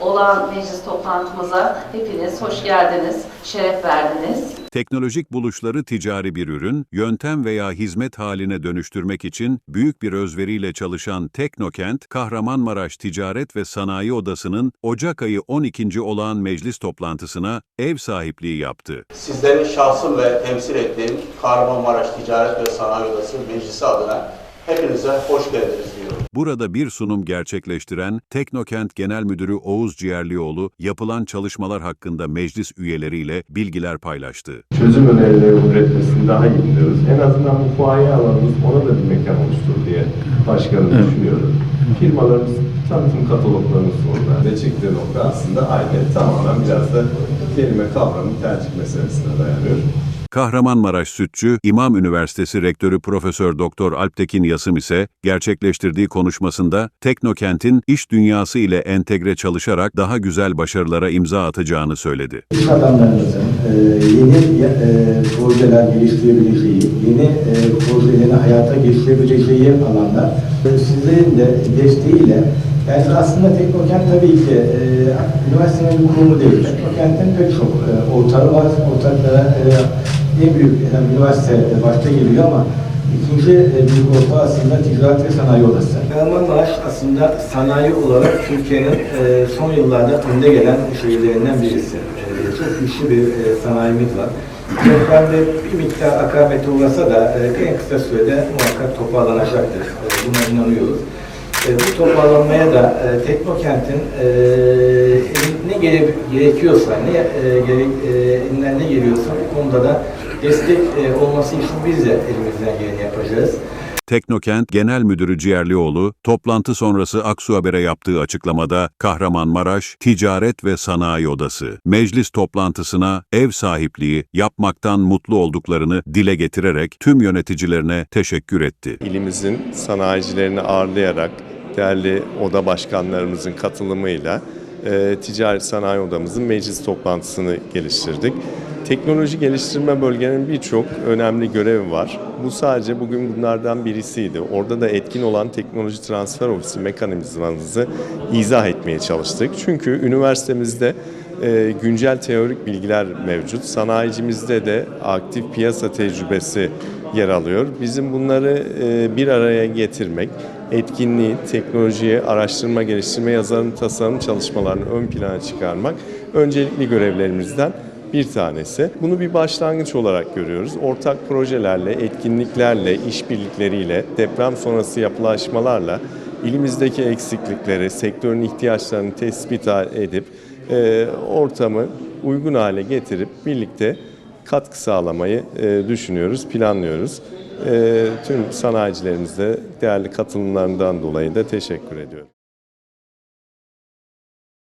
olağan meclis toplantımıza hepiniz hoş geldiniz, şeref verdiniz. Teknolojik buluşları ticari bir ürün, yöntem veya hizmet haline dönüştürmek için büyük bir özveriyle çalışan Teknokent, Kahramanmaraş Ticaret ve Sanayi Odası'nın Ocak ayı 12. olağan meclis toplantısına ev sahipliği yaptı. Sizlerin şahsım ve temsil ettiğim Kahramanmaraş Ticaret ve Sanayi Odası Meclisi adına hepinize hoş geldiniz. Burada bir sunum gerçekleştiren Teknokent Genel Müdürü Oğuz Ciğerlioğlu, yapılan çalışmalar hakkında meclis üyeleriyle bilgiler paylaştı. çözüm önerileri üretmesini daha iyi biliyoruz. En azından bu fuaye alanımız ona da bir mekan oluştur diye başkanım düşünüyorum. Firmalarımız tanıtım kataloglarını sundular ve çıktığı nokta aslında aynı tamamen biraz da kelime kavramı tercih meselesine dayanıyor. Kahramanmaraş Sütçü, İmam Üniversitesi Rektörü Profesör Doktor Alptekin Yasım ise gerçekleştirdiği konuşmasında Teknokent'in iş dünyası ile entegre çalışarak daha güzel başarılara imza atacağını söyledi. İş adamlarımızın e, yeni e, projeler geliştirebileceği, yeni e, projelerini hayata geçirebileceği alanlar sizlerin de desteğiyle yani aslında Teknokent tabii ki e, üniversitenin bir kurumu değil. Teknokent'in pek çok e, ortağı var. Ortaklara e, en büyük yani üniversite e, başta geliyor ama ikinci e, büyük ortağı aslında Ticaret ve Sanayi Odası. Kahramanmaraş aslında sanayi olarak Türkiye'nin e, son yıllarda önde gelen şehirlerinden birisi. E, çok güçlü bir sanayimiz var. Depremde bir miktar akabete uğrasa da e, en kısa sürede muhakkak toparlanacaktır. E, buna inanıyoruz. E, bu toparlanmaya da e, Teknokent'in e, ne gere- gerekiyorsa, ne e, gerek, e, elinden ne geliyorsa bu konuda da destek e, olması için biz de elimizden geleni yapacağız. Teknokent Genel Müdürü Ciğerlioğlu, toplantı sonrası Aksu Haber'e yaptığı açıklamada Kahramanmaraş Ticaret ve Sanayi Odası meclis toplantısına ev sahipliği yapmaktan mutlu olduklarını dile getirerek tüm yöneticilerine teşekkür etti. İlimizin sanayicilerini ağırlayarak değerli oda başkanlarımızın katılımıyla e, Ticaret Sanayi Odamızın meclis toplantısını geliştirdik. Teknoloji geliştirme bölgenin birçok önemli görevi var. Bu sadece bugün bunlardan birisiydi. Orada da etkin olan teknoloji transfer ofisi mekanizmanızı izah etmeye çalıştık. Çünkü üniversitemizde e, güncel teorik bilgiler mevcut. Sanayicimizde de aktif piyasa tecrübesi yer alıyor. Bizim bunları e, bir araya getirmek, etkinliği, teknolojiyi, araştırma, geliştirme, yazarım, tasarım çalışmalarını ön plana çıkarmak öncelikli görevlerimizden bir tanesi. Bunu bir başlangıç olarak görüyoruz. Ortak projelerle, etkinliklerle, işbirlikleriyle, deprem sonrası yapılaşmalarla ilimizdeki eksiklikleri, sektörün ihtiyaçlarını tespit edip ortamı uygun hale getirip birlikte katkı sağlamayı e, düşünüyoruz, planlıyoruz. E, tüm sanayicilerimize değerli katılımlarından dolayı da teşekkür ediyorum.